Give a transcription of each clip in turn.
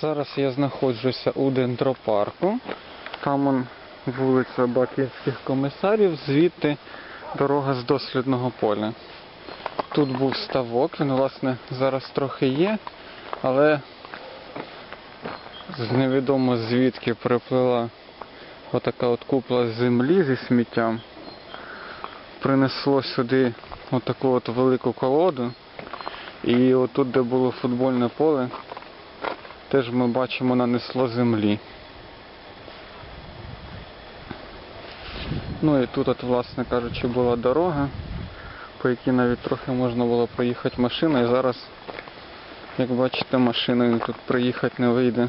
Зараз я знаходжуся у дендропарку. Там он вулиця Баківських комісарів, звідти дорога з дослідного поля. Тут був ставок, він, власне, зараз трохи є, але невідомо звідки приплила отака от купла землі зі сміттям. Принесло сюди отаку от велику колоду. І отут, де було футбольне поле, теж ми бачимо нанесло землі. Ну і тут, от, власне кажучи, була дорога, по якій навіть трохи можна було проїхати машиною. І зараз, як бачите, машиною тут проїхати не вийде.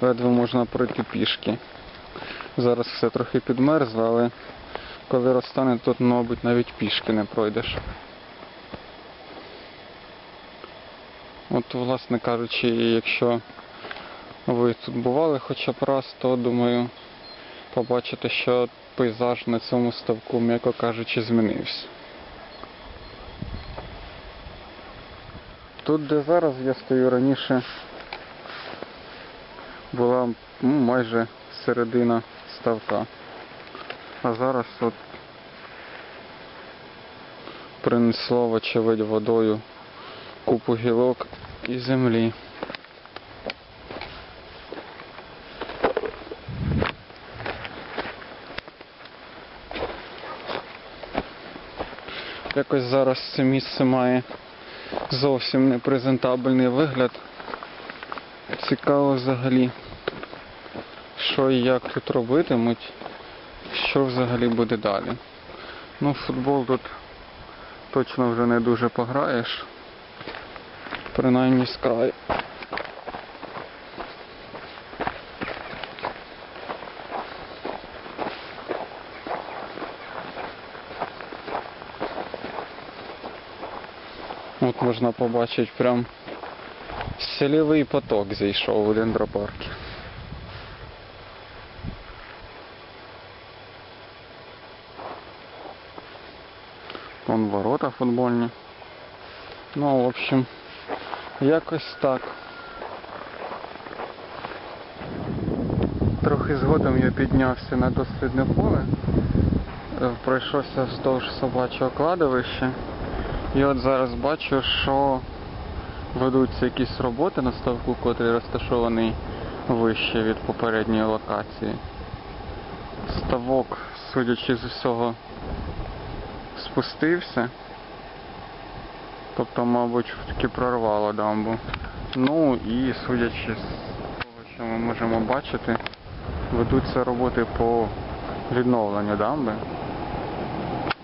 Ледве можна пройти пішки. Зараз все трохи підмерзло, але коли розтане, тут, мабуть, навіть пішки не пройдеш. От, власне кажучи, якщо ви тут бували хоча б раз, то думаю, побачите, що пейзаж на цьому ставку, м'яко кажучи, змінився. Тут, де зараз я стою раніше, була ну, майже середина ставка. А зараз от принесло, вочевидь, водою купу гілок і землі. Якось зараз це місце має зовсім непрезентабельний вигляд. Цікаво взагалі, що і як тут робитимуть, що взагалі буде далі. Ну, футбол тут точно вже не дуже пограєш принаймні з краю. От можна побачити прям селевий поток зійшов у дендропаркі. Вон ворота футбольні. Ну, в общем, Якось так. Трохи згодом я піднявся на дослідне поле, е, пройшовся вздовж собачого кладовища. І от зараз бачу, що ведуться якісь роботи на ставку, котрий розташований вище від попередньої локації. Ставок, судячи з усього, спустився. Тобто, мабуть, таки прорвало дамбу. Ну і судячи з того, що ми можемо бачити, ведуться роботи по відновленню дамби.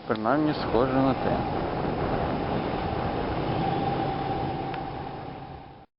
Принаймні схоже на те.